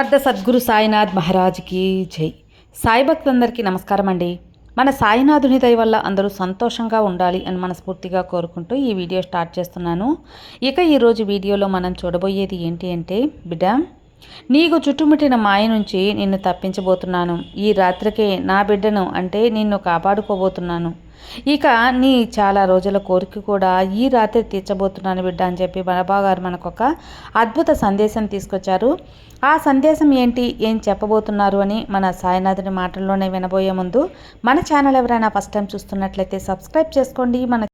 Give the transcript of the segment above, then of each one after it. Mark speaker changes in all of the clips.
Speaker 1: సమర్థ సద్గురు సాయినాథ్ మహారాజ్కి జై. సాయి భక్తులందరికీ నమస్కారం అండి. మన సాయినాథుని దయ వల్ల అందరూ సంతోషంగా ఉండాలి అని మనస్ఫూర్తిగా కోరుకుంటూ ఈ వీడియో స్టార్ట్ చేస్తున్నాను. ఇక ఈరోజు వీడియోలో మనం చూడబోయేది ఏంటి అంటే బిడ్డ నీకు చుట్టుముట్టిన మాయ నుంచి నిన్ను తప్పించబోతున్నాను. ఈ రాత్రికే నా బిడ్డను అంటే నిన్ను కాపాడుకోబోతున్నాను. ఇక నీ చాలా రోజుల కోరిక కూడా ఈ రాత్రి తీర్చబోతున్నాను బిడ్డ అని చెప్పి బాబా గారు మనకు ఒక అద్భుత సందేశం తీసుకొచ్చారు. ఆ సందేశం ఏంటి? ఏం చెప్పబోతున్నారు అని మన సాయినాథుని మాటల్లోనే వినబోయే ముందు మన ఛానల్ ఎవరైనా ఫస్ట్ టైం చూస్తున్నట్లయితే సబ్స్క్రైబ్ చేసుకోండి. మన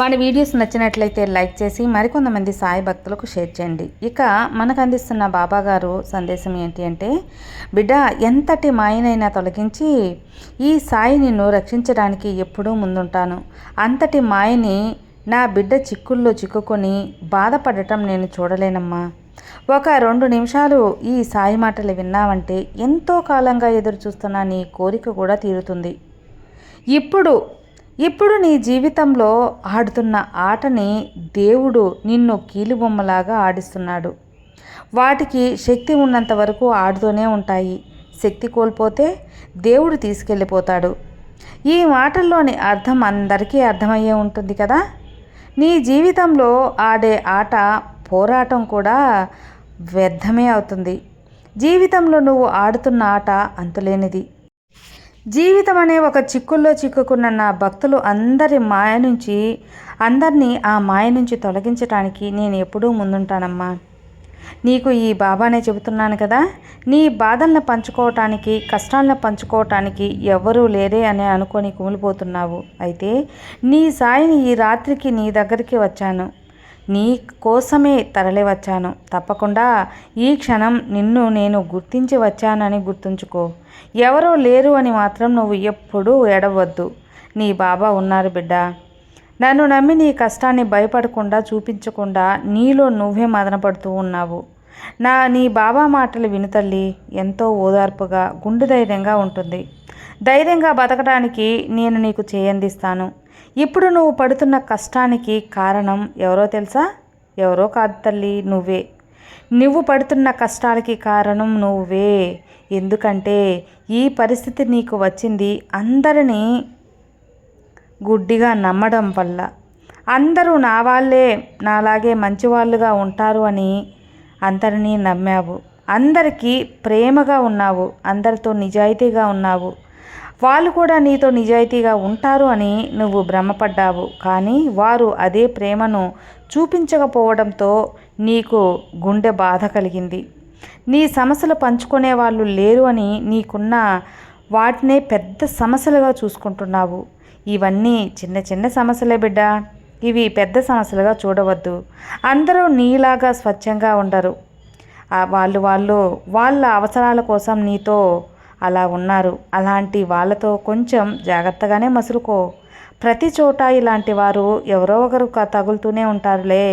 Speaker 1: మన వీడియోస్ నచ్చినట్లయితే లైక్ చేసి మరికొంతమంది సాయి భక్తులకు షేర్ చేయండి. ఇక మనకు అందిస్తున్న బాబాగారు సందేశం ఏంటి అంటే బిడ్డ ఎంతటి మాయనైనా తొలగించి ఈ సాయి నిన్ను రక్షించడానికి ఎప్పుడూ ముందుంటాను. అంతటి మాయని నా బిడ్డ చిక్కుల్లో చిక్కుకొని బాధపడటం నేను చూడలేనమ్మా. ఒక రెండు నిమిషాలు ఈ సాయి మాటలు విన్నావంటే ఎంతో కాలంగా ఎదురు చూస్తున్న నీ కోరిక కూడా తీరుతుంది. ఇప్పుడు ఇప్పుడు నీ జీవితంలో ఆడుతున్న ఆటని దేవుడు నిన్ను కీలుబొమ్మలాగా ఆడిస్తున్నాడు. వాటికి శక్తి ఉన్నంత వరకు ఆడుతూనే ఉంటాయి. శక్తి కోల్పోతే దేవుడు తీసుకెళ్ళిపోతాడు. ఈ మాటల్లోని అర్థం అందరికీ అర్థమయ్యే ఉంటుంది కదా? నీ జీవితంలో ఆడే ఆట పోరాటం కూడా వ్యర్థమే అవుతుంది. జీవితంలో నువ్వు ఆడుతున్న ఆట అంతులేనిది. జీవితం అనే ఒక చిక్కుల్లో చిక్కుకున్న నా భక్తులు అందరి మాయ నుంచి అందరినీ ఆ మాయ నుంచి తొలగించడానికి నేను ఎప్పుడూ ముందుంటానమ్మా. నీకు ఈ బాబానే చెబుతున్నాను కదా నీ బాధలను పంచుకోవటానికి కష్టాలను పంచుకోవటానికి ఎవరూ లేరే అని అనుకొని కుమిలిపోతున్నావు. అయితే నీ సాయిని ఈ రాత్రికి నీ దగ్గరికి వచ్చాను. నీ కోసమే తరలివచ్చాను. తప్పకుండా ఈ క్షణం నిన్ను నేను గుర్తించి వచ్చానని గుర్తుంచుకో. ఎవరో లేరు అని మాత్రం నువ్వు ఎప్పుడూ ఎడవద్దు నీ బాబా ఉన్నారు బిడ్డ. నన్ను నమ్మి నీ కష్టాన్ని భయపడకుండా చూపించకుండా నీలో నువ్వే మదనపడుతూ ఉన్నావు. నా నీ బాబా మాటలు వినుతల్లి ఎంతో ఓదార్పుగా గుండె ధైర్యంగా ఉంటుంది. ధైర్యంగా బతకడానికి నేను నీకు చేయందిస్తాను. ఇప్పుడు నువ్వు పడుతున్న కష్టానికి కారణం ఎవరో తెలుసా? ఎవరో కాదు తల్లి నువ్వే. నువ్వు పడుతున్న కష్టాలకి కారణం నువ్వే. ఎందుకంటే ఈ పరిస్థితి నీకు వచ్చింది అందరినీ గుడ్డిగా నమ్మడం వల్ల. అందరూ నా వాళ్ళే నాలాగే మంచివాళ్ళుగా ఉంటారు అని అందరినీ నమ్మావు. అందరికీ ప్రేమగా ఉన్నావు అందరితో నిజాయితీగా ఉన్నావు. వాళ్ళు కూడా నీతో నిజాయితీగా ఉంటారు అని నువ్వు భ్రమపడ్డావు. కానీ వారు అదే ప్రేమను చూపించకపోవడంతో నీకు గుండె బాధ కలిగింది. నీ సమస్యలు పంచుకునే వాళ్ళు లేరు అని నీకున్న వాటినే పెద్ద సమస్యలుగా చూసుకుంటున్నావు. ఇవన్నీ చిన్న చిన్న సమస్యలే బిడ్డ. ఇవి పెద్ద సమస్యలుగా చూడవద్దు. అందరూ నీలాగా స్వచ్ఛంగా ఉండరు. వాళ్ళు వాళ్ళు వాళ్ళ అవసరాల కోసం నీతో అలా ఉన్నారు. అలాంటి వాళ్ళతో కొంచెం జాగ్రత్తగానే మసులుకో. ప్రతి చోట ఇలాంటి వారు ఎవరో ఒకరు తగులుతూనే ఉంటారులే.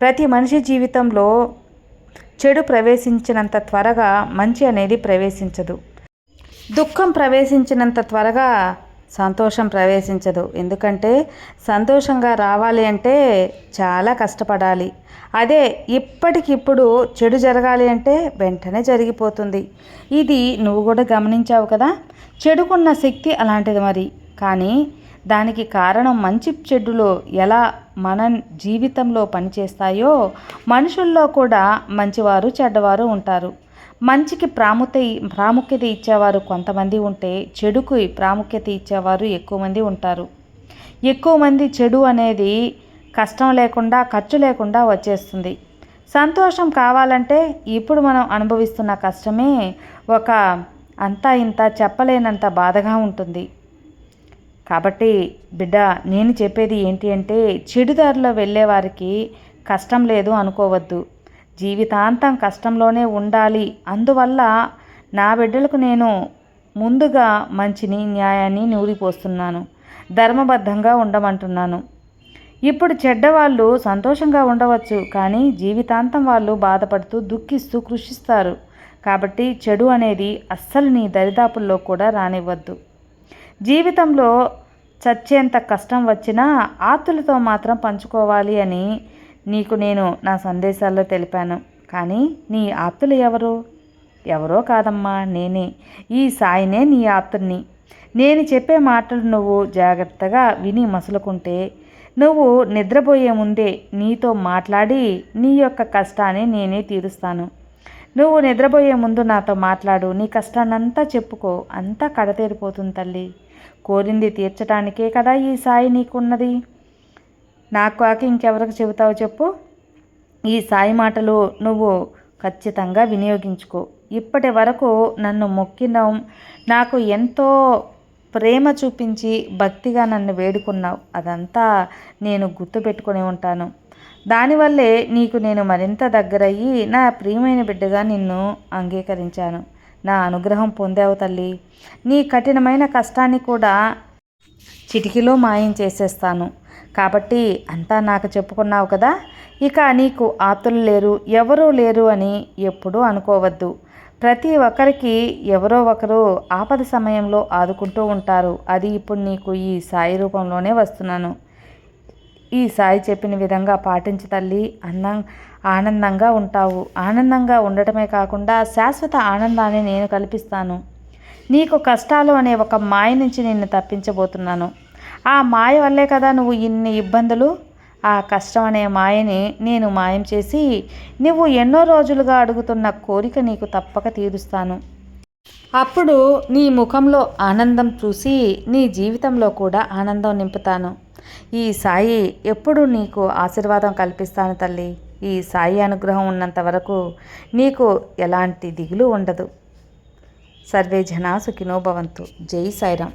Speaker 1: ప్రతి మనిషి జీవితంలో చెడు ప్రవేశించినంత త్వరగా మంచి అనేది ప్రవేశించదు. దుఃఖం ప్రవేశించినంత త్వరగా సంతోషం ప్రవేశించదు. ఎందుకంటే సంతోషంగా రావాలి అంటే చాలా కష్టపడాలి. అదే ఇప్పటికిప్పుడు చెడు జరగాలి అంటే వెంటనే జరిగిపోతుంది. ఇది నువ్వు కూడా గమనించావు కదా? చెడుకున్న శక్తి అలాంటిది మరి. కానీ దానికి కారణం మంచి చెడులో ఎలా మన జీవితంలో పనిచేస్తాయో మనుషుల్లో కూడా మంచివారు చెడ్డవారు ఉంటారు. మంచికి ప్రాముఖ్యత ప్రాముఖ్యత ఇచ్చేవారు కొంతమంది ఉంటే చెడుకు ప్రాముఖ్యత ఇచ్చేవారు ఎక్కువ మంది ఉంటారు. ఎక్కువ మంది చెడు అనేది కష్టం లేకుండా ఖర్చు లేకుండా వచ్చేస్తుంది. సంతోషం కావాలంటే ఇప్పుడు మనం అనుభవిస్తున్న కష్టమే ఒక అంతా ఇంత చెప్పలేనంత బాధగా ఉంటుంది. కాబట్టి బిడ్డ నేను చెప్పేది ఏంటి అంటే చెడుదారిలో వెళ్ళేవారికి కష్టం లేదు అనుకోవద్దు. జీవితాంతం కష్టంలోనే ఉండాలి. అందువల్ల నా బిడ్డలకు నేను ముందుగా మంచిని న్యాయాన్ని నూరిపోస్తున్నాను. ధర్మబద్ధంగా ఉండమంటున్నాను. ఇప్పుడు చెడ్డవాళ్ళు సంతోషంగా ఉండవచ్చు కానీ జీవితాంతం వాళ్ళు బాధపడుతూ దుఃఖిస్తూ కృషిస్తారు. కాబట్టి చెడు అనేది అస్సలు నీ దరిదాపుల్లో కూడా రానివ్వద్దు. జీవితంలో చచ్చేంత కష్టం వచ్చినా ఆతులతో మాత్రం పంచుకోవాలి అని నీకు నేను నా సందేశాల్లో తెలిపాను. కానీ నీ ఆప్తులు ఎవరు? ఎవరో కాదమ్మా నేనే. ఈ సాయినే నీ ఆప్తుని నేను చెప్పే మాటలు నువ్వు జాగ్రత్తగా విని మసులుకుంటే నువ్వు నిద్రపోయే ముందే నీతో మాట్లాడి నీ యొక్క కష్టాన్ని నేనే తీరుస్తాను. నువ్వు నిద్రపోయే ముందు నాతో మాట్లాడు నీ కష్టాన్నంతా చెప్పుకో అంతా కడతేరిపోతుంది తల్లి. కోరింది తీర్చడానికే కదా ఈ సాయి నీకున్నది. నాకు కాక ఇంకెవరికి చెబుతావు చెప్పు. ఈ సాయి మాటలు నువ్వు ఖచ్చితంగా వినియోగించుకో. ఇప్పటి వరకు నన్ను మొక్కిన నాకు ఎంతో ప్రేమ చూపించి భక్తిగా నన్ను వేడుకున్నావు. అదంతా నేను గుర్తుపెట్టుకుని ఉంటాను. దానివల్లే నీకు నేను మరింత దగ్గరయ్యి నా ప్రియమైన బిడ్డగా నిన్ను అంగీకరించాను. నా అనుగ్రహం పొందావు తల్లి. నీ కఠినమైన కష్టాన్ని కూడా చిటికీలో మాయం చేసేస్తాను. కాబట్టి అంతా నాకు చెప్పుకున్నావు కదా ఇక నీకు ఆతులు లేరు ఎవరూ లేరు అని ఎప్పుడూ అనుకోవద్దు. ప్రతి ఒక్కరికి ఎవరో ఒకరు ఆపద సమయంలో ఆదుకుంటూ ఉంటారు. అది ఇప్పుడు నీకు ఈ సాయి రూపంలోనే వస్తున్నాను. ఈ సాయి చెప్పిన విధంగా పాటించి తల్లి అందం ఆనందంగా ఉంటావు. ఆనందంగా ఉండటమే కాకుండా శాశ్వత ఆనందాన్ని నేను కల్పిస్తాను. నీకు కష్టాలు అనే ఒక మాయ నుంచి నిన్ను తప్పించబోతున్నాను. ఆ మాయ వల్లే కదా నువ్వు ఇన్ని ఇబ్బందులు? ఆ కష్టం అనే మాయని నేను మాయం చేసి నువ్వు ఎన్నో రోజులుగా అడుగుతున్న కోరిక నీకు తప్పక తీరుస్తాను. అప్పుడు నీ ముఖంలో ఆనందం చూసి నీ జీవితంలో కూడా ఆనందం నింపుతాను. ఈ సాయి ఎప్పుడు నీకు ఆశీర్వాదం కల్పిస్తాను తల్లి. ఈ సాయి అనుగ్రహం ఉన్నంత వరకు నీకు ఎలాంటి దిగులు ఉండదు. సర్వే జనా సుఖినోభవంతు జై సాయిరాం